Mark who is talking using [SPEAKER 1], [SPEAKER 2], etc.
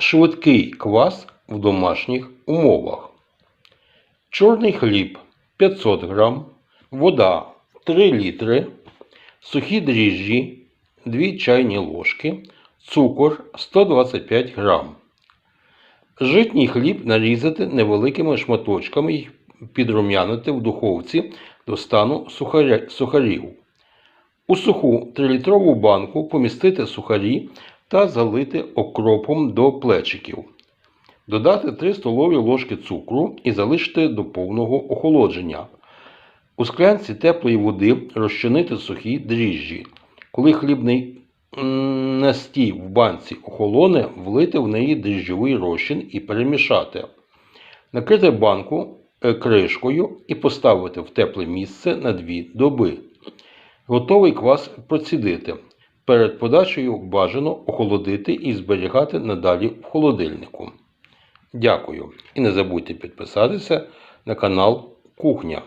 [SPEAKER 1] Швидкий квас в домашніх умовах. Чорний хліб 500 г, вода 3 літри, сухі дріжджі 2 чайні ложки, цукор 125 г. Житній хліб нарізати невеликими шматочками і підрум'янити в духовці до стану сухарів. У суху 3-літрову банку помістити сухарі та залити окропом до плечиків. Додати 3 столові ложки цукру і залишити до повного охолодження. У склянці теплої води розчинити сухі дріжджі. Коли хлібний настій в банці охолоне, влити в неї дріжджовий розчин і перемішати. Накрити банку е, кришкою і поставити в тепле місце на 2 доби. Готовий квас процідити. Перед подачею бажано охолодити і зберігати надалі в холодильнику. Дякую. І не забудьте підписатися на канал Кухня.